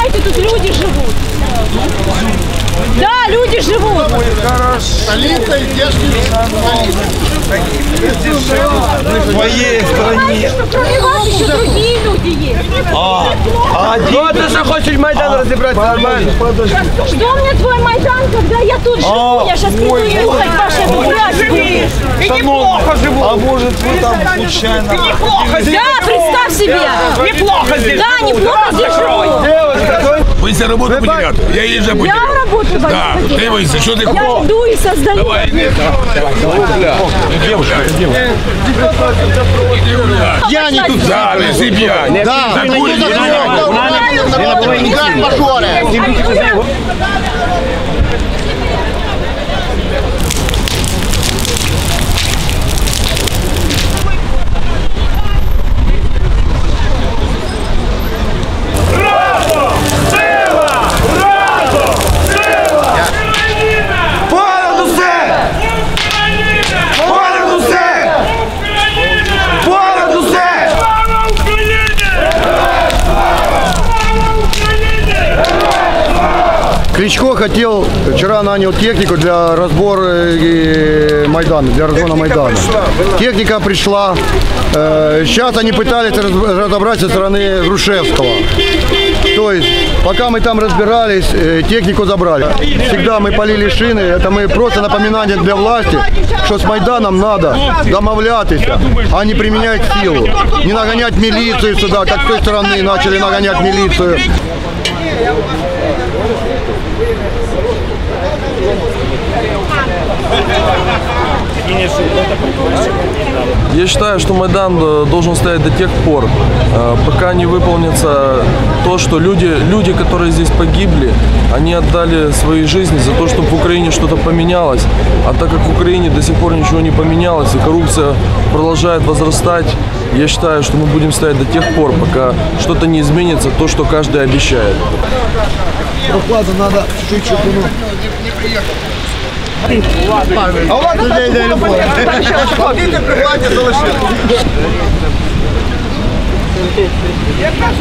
Понимаете, тут люди живут. Да, люди живут. Столица и В твоей стране. Кроме вас еще другие люди есть. А Ну, а ты что хочешь Майдан разобрать нормально? Что мне твой Майдан, когда я тут живу? Я сейчас приду и рухать ваши эту Ты неплохо живу. А может вы там случайно... Да, представь себе. Неплохо здесь. Да, неплохо здесь. Девушка, Вы себе работу потеряли? Я ей же Я потерял. работу Да, боюсь ты выйди, что ты Я иду и создаю. Давай, иди. Девушка, Я не тут. Да, ты себя. Да, Так это будет, Кличко хотел, вчера нанял технику для разбора э, Майдана, для разгона Майдана. Техника пришла. Э, Сейчас они пытались раз- разобрать со стороны Грушевского. То есть, пока мы там разбирались, э, технику забрали. Всегда мы полили шины, это мы просто напоминание для власти, что с Майданом надо домовлятися, а не применять силу. Не нагонять милицию сюда, как с той стороны начали нагонять милицию. Я считаю, что Майдан э, должен стоять до тех пор, э, пока не выполнится то, что люди, люди, которые здесь погибли, они отдали свои жизни за то, чтобы в Украине что-то поменялось. А так как в Украине до сих пор ничего не поменялось и коррупция продолжает возрастать, я считаю, что мы будем стоять до тех пор, пока что-то не изменится, то, что каждый обещает. Прохладу надо чуть-чуть, а у вас людей не любов. Ходіть при владі залишили. Якраз